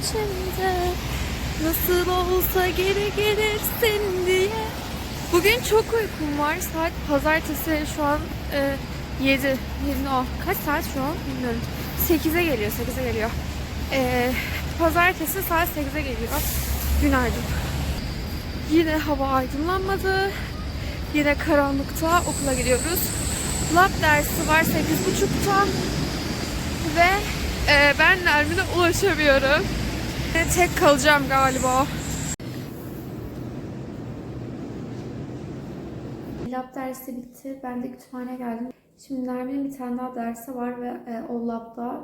içimde Nasıl olsa geri gelirsin diye Bugün çok uykum var. Saat pazartesi şu an e, 7. 7 o. Kaç saat şu an bilmiyorum. 8'e geliyor. 8'e geliyor. E, pazartesi saat 8'e geliyor. Günaydın. Yine hava aydınlanmadı. Yine karanlıkta okula gidiyoruz. Lab dersi var 8.30'da. Ve e, ben Nermin'e ulaşamıyorum. Tek kalacağım galiba. Lab dersi bitti. Ben de kütüphaneye geldim. Şimdi Nermin'in bir tane daha dersi var ve e, o labda.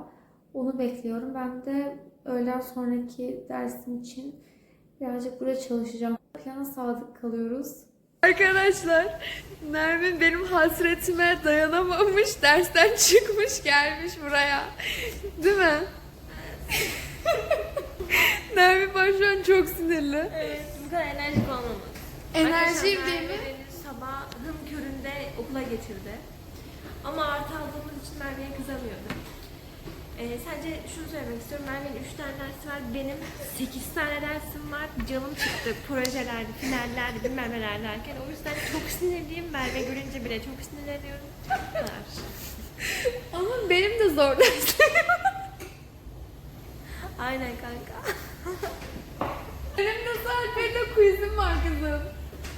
Onu bekliyorum. Ben de öğleden sonraki dersim için birazcık burada çalışacağım. Plana sadık kalıyoruz. Arkadaşlar, Nermin benim hasretime dayanamamış, dersten çıkmış gelmiş buraya. Değil mi? Nermin şu an çok sinirli. Evet, bu kadar enerjik olmamız. Enerjiyim Arkadaşlar, değil mi? Merve beni sabahın köründe okula getirdi. Ama artı aldığımız için Merve'ye kızamıyordum. Ee, sadece şunu söylemek istiyorum. Merve'nin 3 tane dersi var. Benim 8 tane dersim var. Canım çıktı. Projelerdi, finallerdi, bilmem neler derken. O yüzden çok sinirliyim. Merve görünce bile çok sinirleniyorum. Bu kadar. Ama benim de zor derslerim. Aynen kanka. benim de Serpil'le quizim var kızım.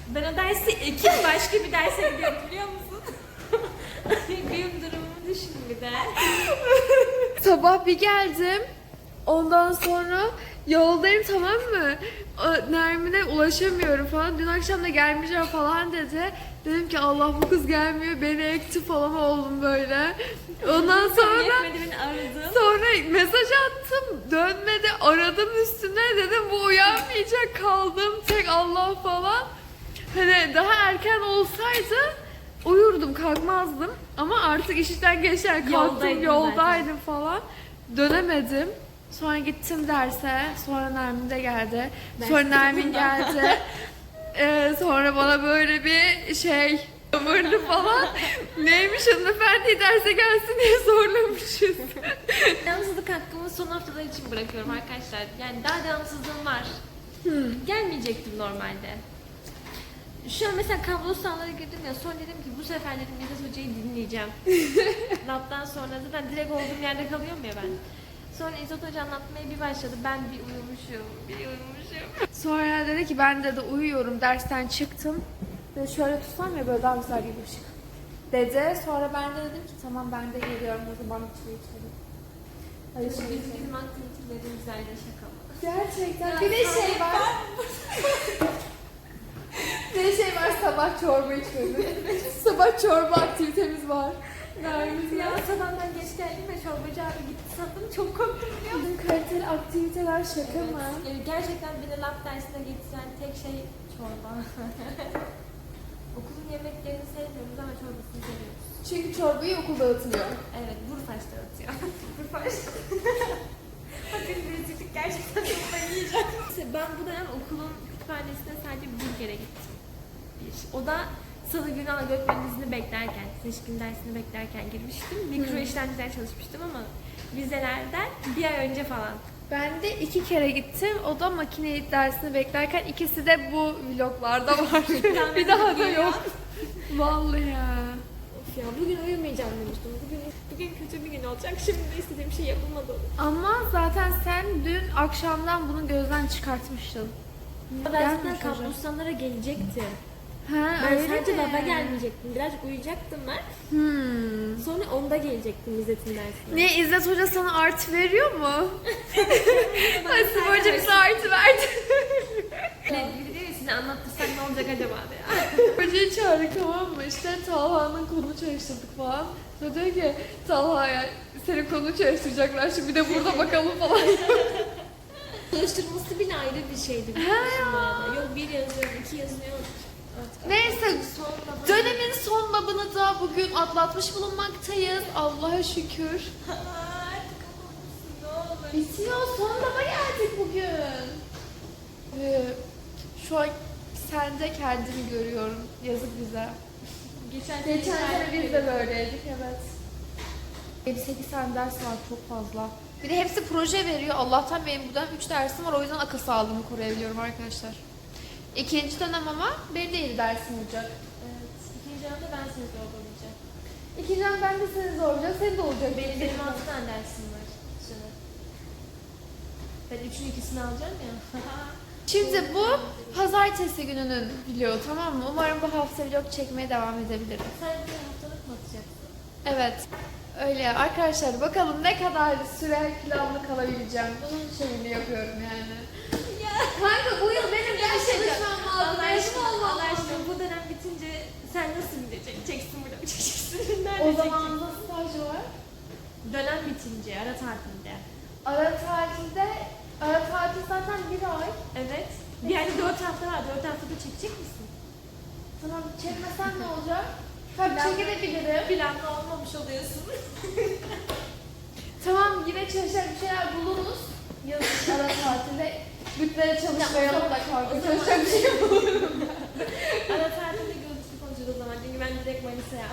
Ben o dersi ekip başka bir derse gidiyorum biliyor musun? Benim durumumu düşün bir de. Sabah bir geldim. Ondan sonra yoldayım tamam mı? Nermin'e ulaşamıyorum falan. Dün akşam da gelmeyeceğim falan dedi. Dedim ki Allah bu kız gelmiyor beni ekti falan oldum böyle. Ondan sonra sonra mesaj attım dönmedi aradım üstüne dedim bu uyanmayacak kaldım tek Allah falan. Hani daha erken olsaydı uyurdum kalkmazdım ama artık işten geçer kalktım Yoldaydın yoldaydım falan dönemedim. Sonra gittim derse sonra Nermin de geldi. Sonra Nermin geldi. Ee, sonra bana böyle bir şey tavırlı falan neymiş hanımefendi derse gelsin diye zorlamışız. Devamsızlık hakkımı son haftalar için bırakıyorum arkadaşlar. Yani daha devamsızlığım var. Gelmeyecektim normalde. Şu an mesela kablo sağlara girdim ya sonra dedim ki bu sefer dedim Yıldız Hoca'yı dinleyeceğim. Labdan sonra zaten direkt olduğum yerde kalıyorum ya ben. Sonra İzzet Hoca anlatmaya bir başladı. Ben bir uyumuşum, bir uyumuşum. Sonra dedi ki ben de, de uyuyorum dersten çıktım. Ve şöyle tutsam ya böyle daha güzel gibi ışık. Dedi. Sonra ben de dedim ki tamam ben de geliyorum o zaman içeri içeri. Bizim, şimdi bizim aktivitelerimiz güzel şaka mı? Gerçekten. Ya bir de şey var. bir de şey var sabah çorba içmemiz. sabah çorba aktivitemiz var. Nermin Ya sabahdan geç geldim ve çorbacı abi gitti sandım. Çok korktum biliyor musun? Kaliteli aktiviteler şaka mı? Yani gerçekten beni lab dersine getiren tek şey çorba. Okulun yemeklerini sevmiyoruz ama çorbasını seviyoruz. Çünkü çorbayı okulda atılıyor. Evet, Burfaş dağıtıyor. Burfaş. Bakın rezillik gerçekten çok ben yiyeceğim. Ben bu dönem okulun kütüphanesine sadece bir kere gittim. Bir. O da salı günü Gökmen'in izni beklerken, seçkin dersini beklerken girmiştim. Mikro işlemciler çalışmıştım ama vizelerden bir ay önce falan. Ben de iki kere gittim. O da makine dersini beklerken ikisi de bu vloglarda var. bir daha da yok. Vallahi ya. Of ya bugün uyumayacağım demiştim. Bugün bugün kötü bir gün olacak. Şimdi de istediğim şey yapılmadı. Ama zaten sen dün akşamdan bunu gözden çıkartmıştın. Ben zaten Gelmiş hocam. gelecektim. Ha, Ben öyle sadece mi? lava gelmeyecektim. Birazcık uyuyacaktım ben. Hmm. Sonra onda gelecektim İzzet'in dersine. Ne İzzet Hoca sana artı veriyor mu? Asim Hoca bize artı verdi. Ne biri diyor ya size anlattırsak ne olacak acaba diye. Hocayı çağırdık tamam mı? İşte Talha'nın kolunu çalıştırdık falan. Sonra diyor ki Talha'ya senin kolunu çalıştıracaklar şimdi bir de burada bakalım falan. Çalıştırması bile ayrı bir şeydi. arada? Yok bir yazıyor, iki yazıyor. Neyse dönemin son babını da bugün atlatmış bulunmaktayız. Allah'a şükür. Bitiyor son baba geldik bugün. Ee, şu an sende kendimi görüyorum. Yazık bize. Geçen, Geçen sene biz de böyleydik evet. Benim 8 tane ders var çok fazla. Bir de hepsi proje veriyor. Allah'tan benim bu dönem 3 dersim var. O yüzden akıl sağlığımı koruyabiliyorum arkadaşlar. İkinci dönem ama benim de 7 dersim olacak. Evet. İkinci dönemde ben seni zorlamayacağım. İkinci dönem ben de seni zorlayacağım. Senin de olacak. Benim, benim altı tane dersim var. Ben üçün ikisini alacağım ya. Şimdi bu pazartesi gününün vlogu tamam mı? Umarım bu hafta vlog çekmeye devam edebilirim. Sen bir haftalık mı atacaksın? Evet. Öyle arkadaşlar bakalım ne kadar süre planlı kalabileceğim. Bunun şeyini yapıyorum yani. Kanka bu yıl benim ders çalışmam lazım. Mezun olmam lazım. bu dönem bitince sen nasıl bileceksin? Çeksin burada mı çekeceksin? Nerede O zaman da staj var. Dönem bitince, ara tatilde. Ara tatilde, ara tatil zaten bir ay. Evet. Yani dört hafta var. Dört haftada çekecek misin? Tamam çekmesen ne olacak? Tabii çekebilirim. Planlı olmamış oluyorsun. Tamam yine çalışacak bir şeyler buluruz. Yazın ara tatilde. Bütlere çalışmayalım da kanka. Çalışacak bir şey bulurum. ara tatilde görüntülü konuşuruz o zaman. Çünkü ben direkt Manisa'ya.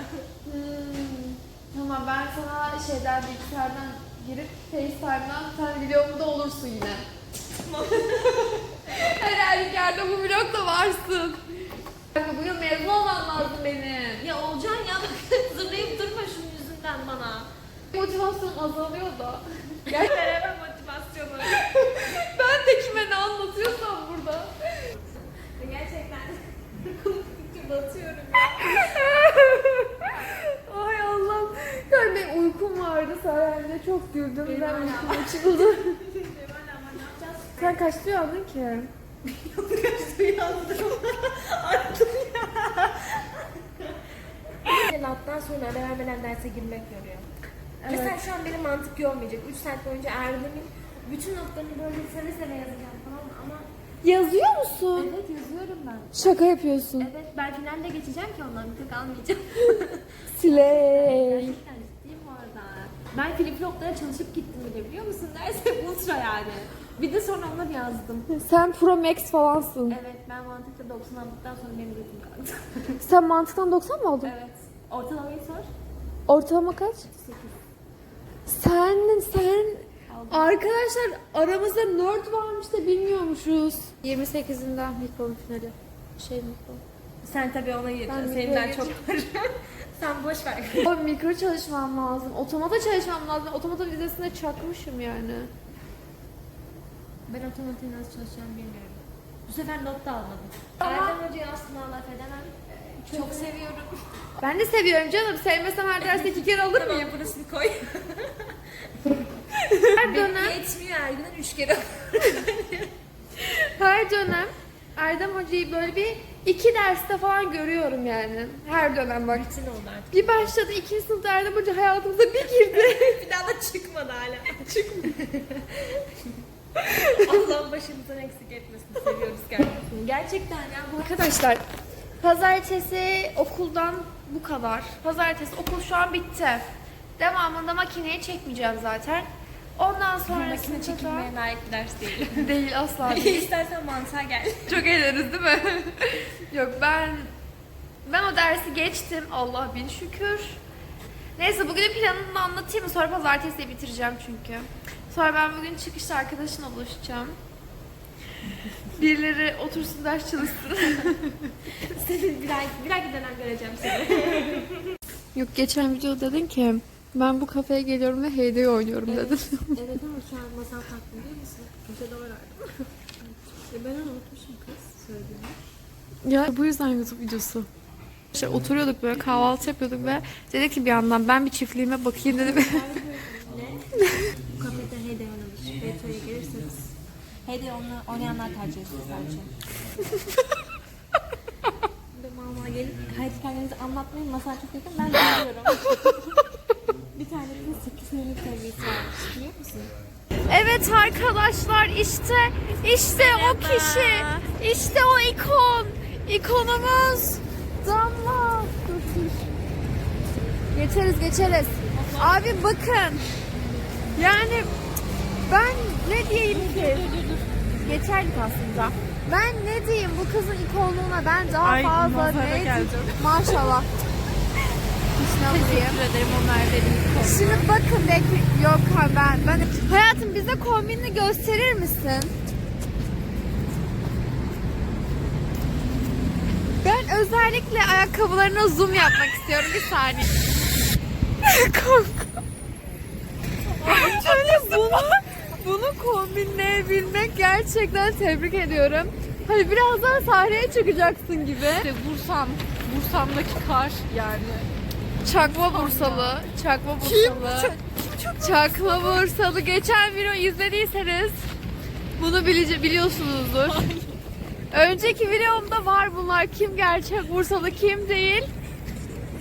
Hmm, Tamam ben sana şeyden bilgisayardan girip FaceTime'dan sen videomda olursun yine. Her halükarda bu vlogda varsın. Bu yıl mezun olmam lazım benim. Ya olacaksın ya. Zırlayıp durma şunun yüzünden bana. Motivasyonum azalıyor da. Veremem motivasyonu. ben de kime ne anlatıyorsam burada. Gerçekten. Konuştukça batıyorum ya. Ay Allah'ım. Yani benim uykum vardı sayende çok güldüm. Benim ben uykum açıldı. Hala ama ne yapacağız? Sen kaçta uyandın ki? Lattan sonra ara vermeden derse girmek yoruyor. Evet. Mesela şu an benim mantık yormayacak. 3 saat boyunca Erdem'in bütün notlarını böyle seve seve yazacağım tamam mı? Ama Yazıyor musun? evet yazıyorum ben. Şaka yapıyorsun. Evet ben finalde geçeceğim ki ondan bir tek almayacağım. Slay. Gerçekten ciddiyim bu arada. Ben flip-floplara çalışıp gittim bile biliyor musun? Derse ultra yani. Bir de sonra onları yazdım. Sen Pro Max falansın. Evet ben mantıkta 90 aldıktan sonra benim götüm kalktı. Sen mantıktan 90 mı aldın? evet. Ortalamayı sor. Ortalama kaç? 8. Sen, sen. Arkadaşlar aramızda nerd varmış da bilmiyormuşuz. 28'inden Mikro'nun finali. Şey Mikro. Sen tabii ona Ben gireceksin. mikroya çok var. Sen boş ver. Mikro çalışmam lazım. Otomata çalışmam lazım. Otomata vizesine çakmışım yani. Ben otomatiği nasıl çalışacağımı bilmiyorum. Bu sefer not da almadım. Erdem Hoca'yı asla laf edemem. Çok seviyorum. Ben de seviyorum canım. Sevmesem her derste iki kere alır mıyım? burasını koy. Her dönem, Yetmiyor her gün üç kere. her dönem Erdem Hoca'yı böyle bir iki derste falan görüyorum yani. Her dönem bak. Rutin oldu artık. Bir başladı ikinci sınıfta Erdem Hoca hayatımıza bir girdi. bir daha da çıkmadı hala. Çıkmadı. Allah başımızdan eksik etmesin. Seviyoruz kendisini. Gerçekten ya bu Arkadaşlar pazartesi okuldan bu kadar. Pazartesi okul şu an bitti. Devamında makineye çekmeyeceğim zaten. Ondan sonra makine çekilmeye layık bir ders değil. değil asla değil. İstersen mantığa gel. Çok eğleniriz değil mi? Yok ben ben o dersi geçtim. Allah bin şükür. Neyse bugünün planını anlatayım mı? Sonra pazartesi bitireceğim çünkü. Sonra ben bugün çıkışta arkadaşımla buluşacağım. Birileri otursun ders çalışsın. Seni bir ay, bir ay dönem göreceğim seni. Yok geçen video dedin ki ben bu kafeye geliyorum ve heydeyi oynuyorum dedin. evet ama şu an masal taktım biliyor musun? Köşede oynardım. e ben onu unutmuşum kız söylediğini. ya bu yüzden YouTube videosu. İşte oturuyorduk böyle kahvaltı yapıyorduk ve dedik ki bir yandan ben bir çiftliğime bakayım dedim. ne? Bu kafede Heyday oynamış. Retro'ya gelirseniz. Heyday oynayanlar tercih sadece. Ve mama gelip hayat hikayenizi anlatmayın. Masal çok yakın. Ben biliyorum. Bir tane de 8 minik sevgisi varmış. Biliyor musun? Evet arkadaşlar işte işte o kişi işte o ikon. İkonumuz Damla. Dur dur geçeriz geçeriz. Abi bakın. Yani ben ne diyeyim ki? Geçerdik aslında. Ben ne diyeyim bu kızın ikonluğuna? Ben daha Ay, fazla ne geleceğim. maşallah Alayım. Teşekkür ederim onlar benim. Şimdi bakın belki yok ha ben. ben Hayatım bize kombinini gösterir misin? Ben özellikle ayakkabılarına zoom yapmak istiyorum bir saniye. Kanka. Hani bunu, bunu kombinleyebilmek gerçekten tebrik ediyorum. Hani birazdan sahneye çıkacaksın gibi. İşte Bursam, Bursam'daki kar yani. Çakma Bursalı. Çakma Bursalı. Çakma Bursalı. Geçen video izlediyseniz bunu bilici- biliyorsunuzdur. Önceki videomda var bunlar. Kim gerçek Bursalı, kim değil.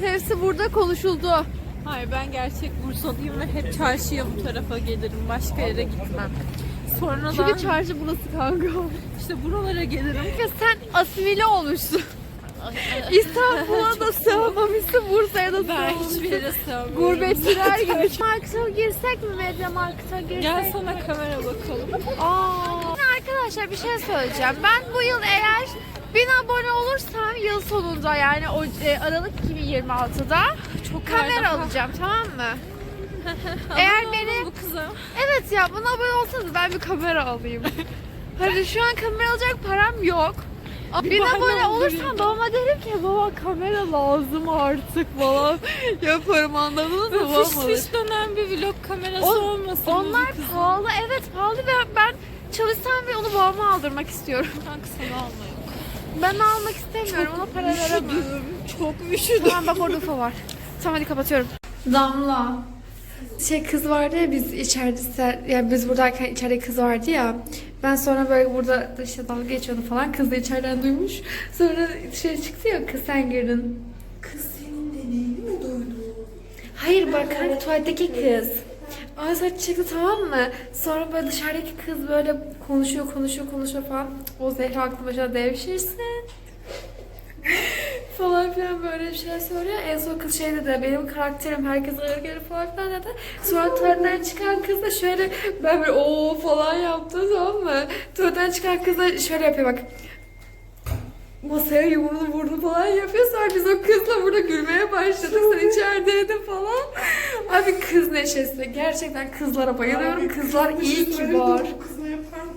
Hepsi burada konuşuldu. Hayır ben gerçek Bursalıyım ve hep çarşıya bu tarafa gelirim. Başka yere gitmem. Sonra da Çünkü çarşı burası kanka. işte buralara gelirim. Ve sen asimile olmuşsun. İstanbul'a da sığamamışsın, Bursa'ya da Ben sığamamışsın. hiçbir yere sığamıyorum. Gurbetçiler gibi. Market'a girsek mi? Media Market'a girsek Gel sana kamera bakalım. Aa. Arkadaşlar bir şey söyleyeceğim. Ben bu yıl eğer 1000 abone olursam yıl sonunda yani o e, Aralık 2026'da Çok kamera alacağım tamam mı? Eğer beni- bu kıza. Evet ya buna abone olsanız ben bir kamera alayım. Hadi şu an kamera alacak param yok. Bir 1000 bahane abone uydurayım. olursam babama derim ki baba kamera lazım artık falan yaparım anladınız mı? Böyle Babam fiş alır. fiş dönen bir vlog kamerası On- olmasın. Onlar bu kızın. pahalı evet pahalı ve ben çalışsam ve onu babama aldırmak istiyorum. Kanka sana alma yok. Ben almak istemiyorum. Ona para veremem. Çok üşüdüm. Tamam bak orada UFO var. Tamam hadi kapatıyorum. Damla. Şey kız vardı ya biz içeride yani biz buradayken içeride kız vardı ya. Ben sonra böyle burada işte dalga geçiyordu falan. Kız da içeriden duymuş. Sonra dışarı çıktı ya kız sen girdin. Kız senin dediğini mi duydu? Hayır bak hani tuvaletteki kız. Ay saç çıktı tamam mı? Sonra böyle dışarıdaki kız böyle konuşuyor konuşuyor konuşuyor falan. O Zehra aklı başına devşirsin. falan filan böyle bir şeyler söylüyor. En son kız şey dedi benim karakterim herkes ağır gelir falan filan dedi. Sonra tuvaletten çıkan kız da şöyle ben böyle o falan yaptım tamam mı? Tuvaletten çıkan kız da şöyle yapıyor bak masaya yumruğunu vurdu falan yapıyor. Sonra biz o kızla burada gülmeye başladık. Sen içerideydin falan. Abi kız neşesi. Gerçekten kızlara bayılıyorum. Kızlar iyi ki var. Bu kıza yapan,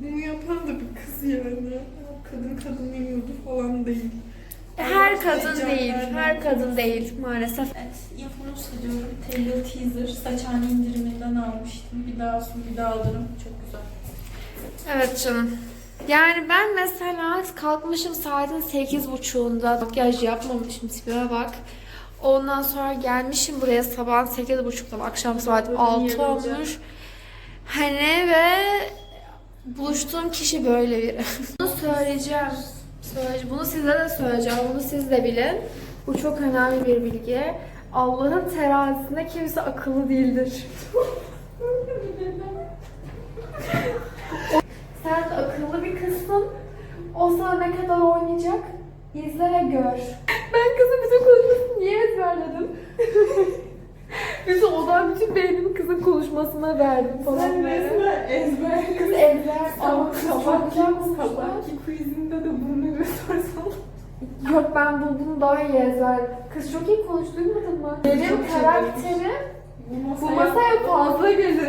bunu yapan da bir kız yani. Kadın kadın yiyordu falan değil. Her kadın değil. Her kadın değil maalesef. Evet, Influence ediyorum. Taylor Teaser saçhane indiriminden almıştım. Bir daha sun, bir daha alırım. Çok güzel. Evet canım. Yani ben mesela kalkmışım saatin 8.30'unda makyaj yapmamışım tipime bak. Ondan sonra gelmişim buraya sabah 8.30'da akşam saat Böyle 6 yerince. olmuş. Hani ve buluştuğum kişi böyle biri. Bunu söyleyeceğim. Bunu size de söyleyeceğim. Bunu siz de bilin. Bu çok önemli bir bilgi. Allah'ın terazisinde kimse akıllı değildir. Sen akıllı bir kızsın. O sana ne kadar oynayacak? İzle ve gör. Ben kızın bütün konuşmasını niye ezberledim? Bütün odan bütün beynimi kızın konuşmasına verdim falan. Sen resmen ezber Kız ezber. Ama sabahki, quizinde de bunu bir sorsan. Yok ben bu, bunu daha iyi ezber. Kız çok iyi konuştu duymadın mı? Benim şey karakterim Bu bu masaya fazla gelir.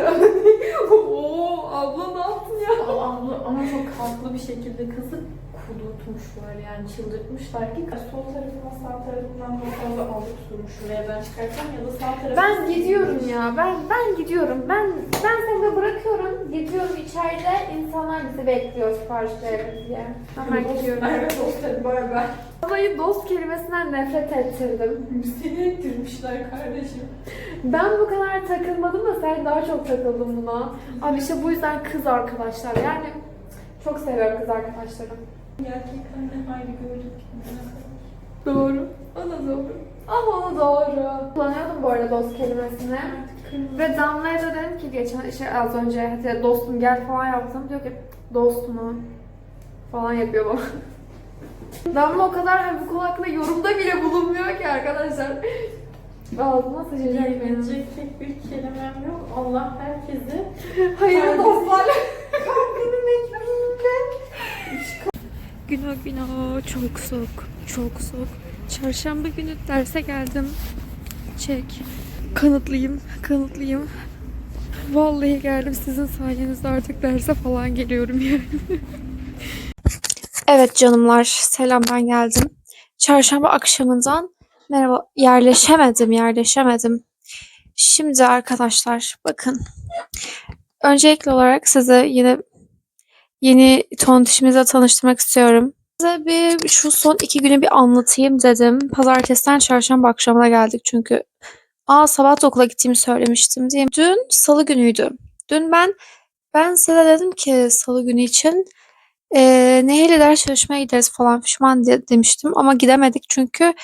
Oo abla ne yaptın ya? Abla ama çok haklı bir şekilde kızı kudurtmuşlar yani çıldırtmışlar ki sol tarafından sağ tarafından daha fazla aldık sürmüş şuradan çıkarken ya da sağ tarafından Ben gidiyorum ya. Ben ben gidiyorum. Ben ben seni de bırakıyorum. Gidiyorum içeride insanlar bizi bekliyor siparişlerimiz diye. Hemen gidiyorum. Hadi bay bay. Vallahi dost kelimesinden nefret ettirdim. Seni ettirmişler kardeşim. Ben bu kadar takılmadım da sen daha çok takıldın buna. Abi işte bu yüzden kız arkadaşlar. Yani çok seviyorum kız arkadaşlarım. Ne hali gördük. Doğru. O da doğru. Ama o da doğru. Kullanıyordum bu arada dost kelimesini. Ve Damla'ya da dedim ki geçen işte az önce hadi dostum gel falan yaptım. Diyor ki dost mu? Falan yapıyor bana. Damla o kadar hani bu konu hakkında yorumda bile bulunmuyor ki arkadaşlar. Ağzıma sıçacak benim. Diyebilecek tek bir kelimem yok. Allah herkesi Hayır dostlar. Kalbinin ekmeğinde. Günah günah çok soğuk. Çok soğuk. Çarşamba günü derse geldim. gerçek. Kanıtlıyım, kanıtlıyım. Vallahi geldim sizin sayenizde artık derse falan geliyorum yani. evet canımlar, selam ben geldim. Çarşamba akşamından merhaba, yerleşemedim, yerleşemedim. Şimdi arkadaşlar bakın. Öncelikli olarak size yine yeni tontişimizle tanıştırmak istiyorum. Size bir şu son iki günü bir anlatayım dedim. Pazartesiden çarşamba akşamına geldik çünkü. Aa sabah da okula gittiğimi söylemiştim mi? Dün salı günüydü. Dün ben ben size dedim ki salı günü için eee Nehir'le ders çalışmaya gideriz falan pişman de- demiştim ama gidemedik çünkü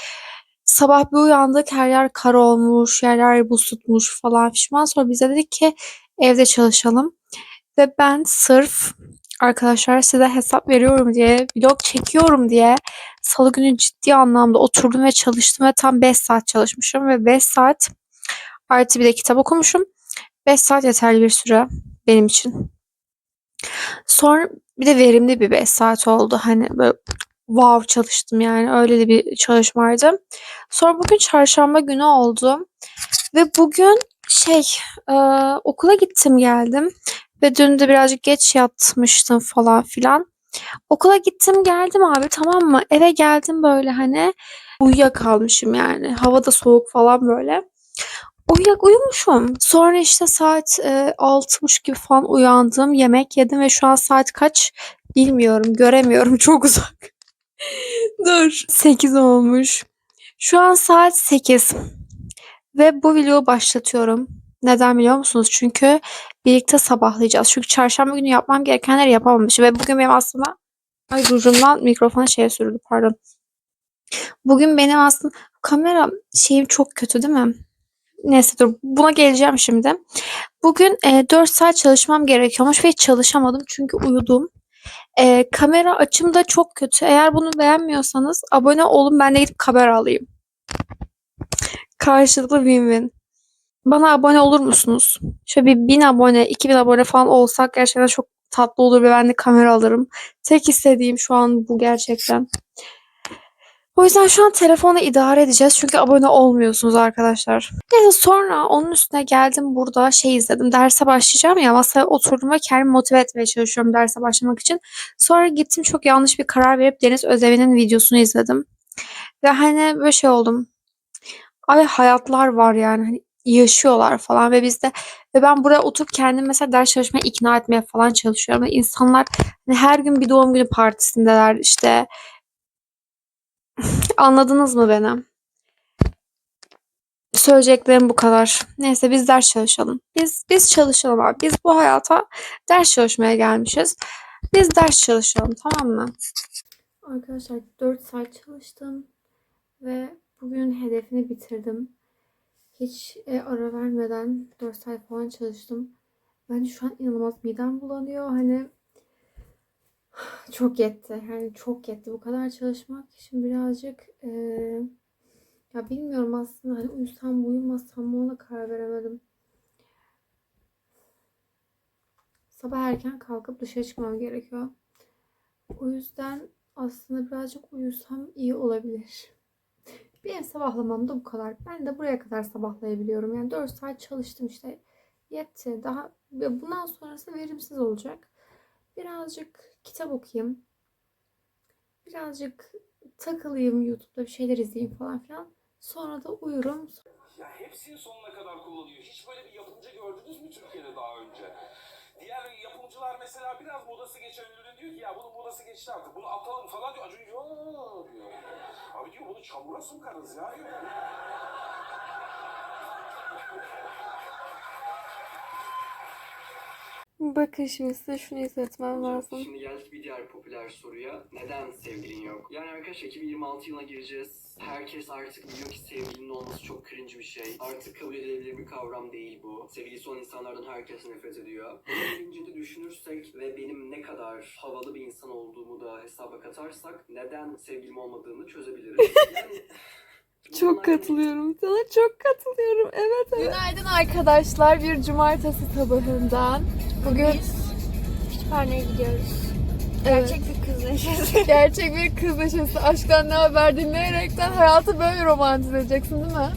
sabah bir uyandık her yer kar olmuş, yerler buz tutmuş falan pişman. Sonra bize dedik ki evde çalışalım. Ve ben sırf arkadaşlar size hesap veriyorum diye, vlog çekiyorum diye salı günü ciddi anlamda oturdum ve çalıştım ve tam 5 saat çalışmışım ve 5 saat artı bir de kitap okumuşum. 5 saat yeterli bir süre benim için. Sonra bir de verimli bir 5 saat oldu. Hani böyle wow çalıştım yani öyle de bir çalışmaydı. Sonra bugün çarşamba günü oldu. Ve bugün şey e, okula gittim geldim. Ve dün de birazcık geç yatmıştım falan filan. Okula gittim geldim abi tamam mı? Eve geldim böyle hani uyuyakalmışım yani. Hava da soğuk falan böyle. Uyuyak uyumuşum. Sonra işte saat e, gibi falan uyandım. Yemek yedim ve şu an saat kaç bilmiyorum. Göremiyorum. Çok uzak. Dur. 8 olmuş. Şu an saat 8. Ve bu vlogu başlatıyorum. Neden biliyor musunuz? Çünkü birlikte sabahlayacağız. Çünkü çarşamba günü yapmam gerekenleri yapamamışım. Ve bugün benim aslında... Ay rujumdan mikrofona şeye sürüldü pardon. Bugün benim aslında kamera şeyim çok kötü değil mi? Neyse dur buna geleceğim şimdi. Bugün e, 4 saat çalışmam gerekiyormuş ve çalışamadım çünkü uyudum. E, kamera açım da çok kötü. Eğer bunu beğenmiyorsanız abone olun ben de gidip kamera alayım. Karşılıklı win-win. Bana abone olur musunuz? Şöyle bir 1000 abone, 2000 abone falan olsak gerçekten çok tatlı olur ve ben de kamera alırım. Tek istediğim şu an bu gerçekten. O yüzden şu an telefonla idare edeceğiz çünkü abone olmuyorsunuz arkadaşlar. Neyse sonra onun üstüne geldim burada şey izledim. Derse başlayacağım ya masaya oturdum ve kendimi motive etmeye çalışıyorum derse başlamak için. Sonra gittim çok yanlış bir karar verip Deniz Özevi'nin videosunu izledim. Ve hani böyle şey oldum. Ay hayatlar var yani hani yaşıyorlar falan ve bizde ve ben buraya oturup kendim mesela ders çalışmaya ikna etmeye falan çalışıyorum. Ve insanlar hani her gün bir doğum günü partisindeler işte Anladınız mı beni? Söyleyeceklerim bu kadar. Neyse biz ders çalışalım. Biz biz çalışalım abi. Biz bu hayata ders çalışmaya gelmişiz. Biz ders çalışalım tamam mı? Arkadaşlar 4 saat çalıştım ve bugün hedefini bitirdim. Hiç e, ara vermeden 4 saat falan çalıştım. Ben şu an inanılmaz midem bulanıyor. Hani çok yetti. Yani çok yetti bu kadar çalışmak. Şimdi birazcık eee, ya bilmiyorum aslında hani uyusam mı uyumasam mı ona karar veremedim. Sabah erken kalkıp dışarı çıkmam gerekiyor. O yüzden aslında birazcık uyusam iyi olabilir. Benim sabahlamam da bu kadar. Ben de buraya kadar sabahlayabiliyorum. Yani 4 saat çalıştım işte. Yetti. Daha bundan sonrası verimsiz olacak. Birazcık kitap okuyayım. Birazcık takılayım YouTube'da bir şeyler izleyeyim falan filan. Sonra da uyurum. Ya hepsini sonuna kadar kullanıyor. Hiç böyle bir yapımcı gördünüz mü Türkiye'de daha önce? Diğer yapımcılar mesela biraz modası geçen ürün diyor ki ya bunun modası geçti artık bunu atalım falan diyor. Acun yo diyor. Abi diyor bunu çamura sokarız ya. Bakın şimdi size şunu izletmem lazım. Şimdi geldik bir diğer popüler soruya. Neden sevgilin yok? Yani arkadaşlar 2026 yılına gireceğiz. Herkes artık biliyor ki sevgilinin olması çok cringe bir şey. Artık kabul edilebilir bir kavram değil bu. Sevgilisi olan insanlardan herkes nefret ediyor. Bunun bilincinde düşünürsek ve benim ne kadar havalı bir insan olduğumu da hesaba katarsak neden sevgilim olmadığını çözebiliriz. Yani Çok katılıyorum sana çok katılıyorum evet evet. Günaydın arkadaşlar bir cumartesi sabahından. Bugün Kütüphaneye gidiyoruz. evet, Gerçek bir kız neşesi. gerçek bir kız neşesi aşktan ne haber dinleyerekten hayatı böyle romantize edeceksin değil mi?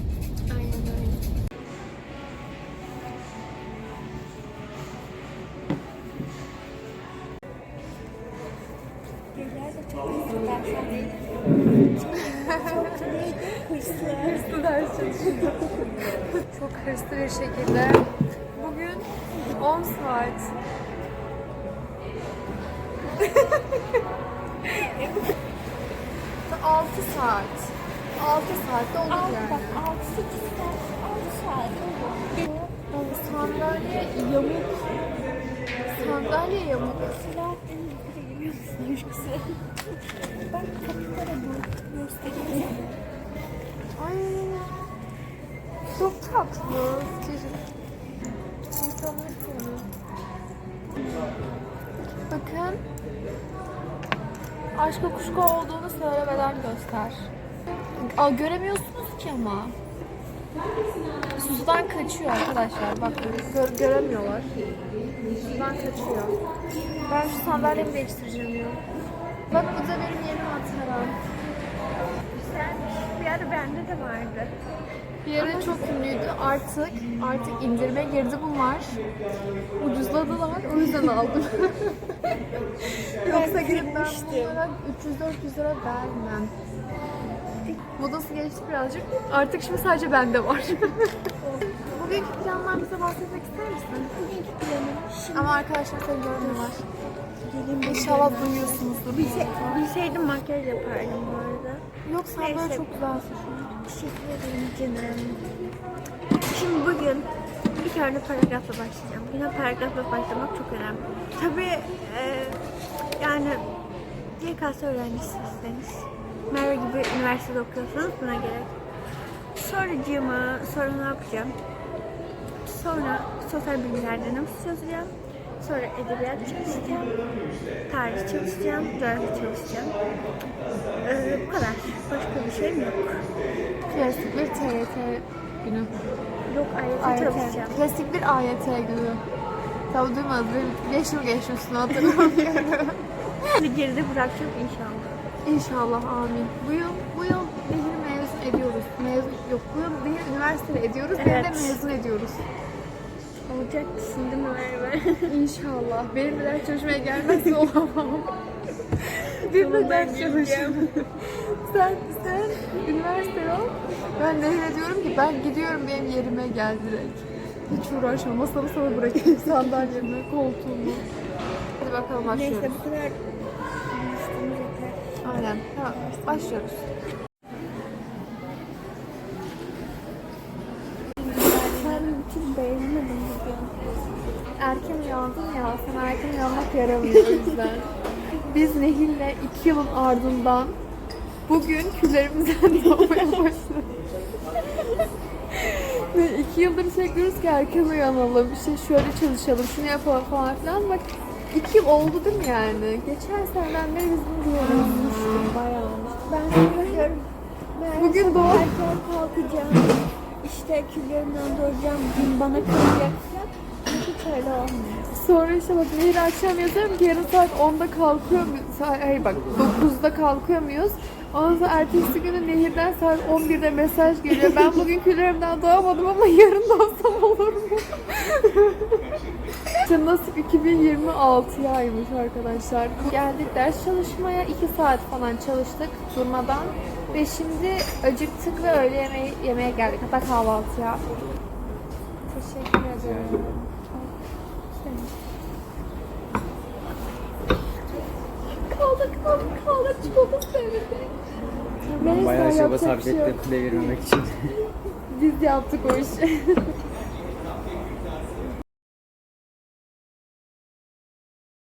Sandalye yamuk. Selahattin yukarı giriyor musun aşkısı? Bak kapılara göstereyim. Ay. Çok tatlı. Bakın. Aşk kuşku olduğunu söylemeden göster. Aa, göremiyorsunuz ki ama. Sudan kaçıyor arkadaşlar. Bak gör- göremiyorlar. Sudan kaçıyor. Ben şu sandalyemi değiştireceğim ya. Bak bu da benim yeni mataram. Güzelmiş. Bir ara bende de vardı. Bir ara çok ünlüydü. Artık artık indirime girdi bunlar. Ucuzladılar. O yüzden aldım. Yoksa bunlara 300-400 lira vermem. Modası geçti birazcık. Artık şimdi sadece bende var. Bugünkü planlar bize bahsetmek ister misin? Bugünkü planım şimdi Ama arkadaşlar seni görmüyorlar. gelin İnşallah duyuyorsunuzdur. Bilse, bilseydim makyaj yapardım bu arada. Yok sen böyle çok güzelsin. Teşekkür ederim canım. Şimdi bugün bir tane paragrafla başlayacağım. Yine paragrafla başlamak çok önemli. Tabii e, yani YKS öğrencisiyseniz, Merve gibi üniversitede okuyorsanız buna gerek. Sonracığıma, sonra ne yapacağım? Sonra sosyal bilgiler denemesi çözeceğim. Sonra edebiyat çalışacağım. Tarih çalışacağım, coğrafya çalışacağım. Ee, bu kadar. Başka bir şeyim yok. Klasik bir TYT günü. Yok ayrıca AYT. çalışacağım. Klasik bir AYT günü. Tabii duymadınız. Benim 5 yıl geçti üstüne hatırlamıyorum. Şimdi geride bırakacağım inşallah. İnşallah amin. Bu yıl, bu yıl Nehir mezun ediyoruz. Mezun, yok bu yıl Nehir üniversitede ediyoruz. Beni de Evet. mezun ediyoruz. Olacak mısın değil mi Merve? İnşallah. Benim de ders çalışmaya gelmezse olamam. Bir de ders çalışacağım. sen, sen üniversite ol. Ben Nehir'e diyorum ki ben gidiyorum benim yerime gel direkt. Hiç uğraşma. Masamı sana bırakayım sandalyemi, koltuğumu. Hadi bakalım başlıyoruz. Neyse bu kadar. Aynen. Tamam. Başlıyoruz. Hiç beğenemedim bugün. Erken uyandın ya. Sana erken uyanmak yaramıyor o yüzden. Biz Nehir'le iki yılın ardından bugün küllerimizden doğmaya başladık. Ve iki yıldır çekiyoruz ki erken uyanalım, işte şöyle çalışalım, şunu yapalım falan filan. Bak iki oldu değil mi yani? Geçen seneden beri biz bunu diyoruz. Bayağı olmuş. Ben. Merve Bugün doğum- erken kalkacağım. İşte küllerimden doğacağım. Gün bana kalacak falan. Hiç öyle olmuyor. Sonra işte bak Nehir akşam yazıyorum ki yarın saat 10'da kalkıyor muyuz? Hayır bak 9'da kalkıyor muyuz? Ondan sonra ertesi günü Nehir'den saat 11'de mesaj geliyor. Ben bugün küllerimden doğamadım ama yarın doğsam olur mu? işte nasip 2026'yaymış arkadaşlar. Geldik ders çalışmaya 2 saat falan çalıştık durmadan. Ve şimdi acıktık ve öğle yemeği yemeye geldik. Hatta kahvaltıya. Teşekkür ederim. Kaldık kaldık çikolata sevdik. Neyse Bayağı yapacak sarf bir şey yok. ettim devirmemek için. Biz yaptık o işi.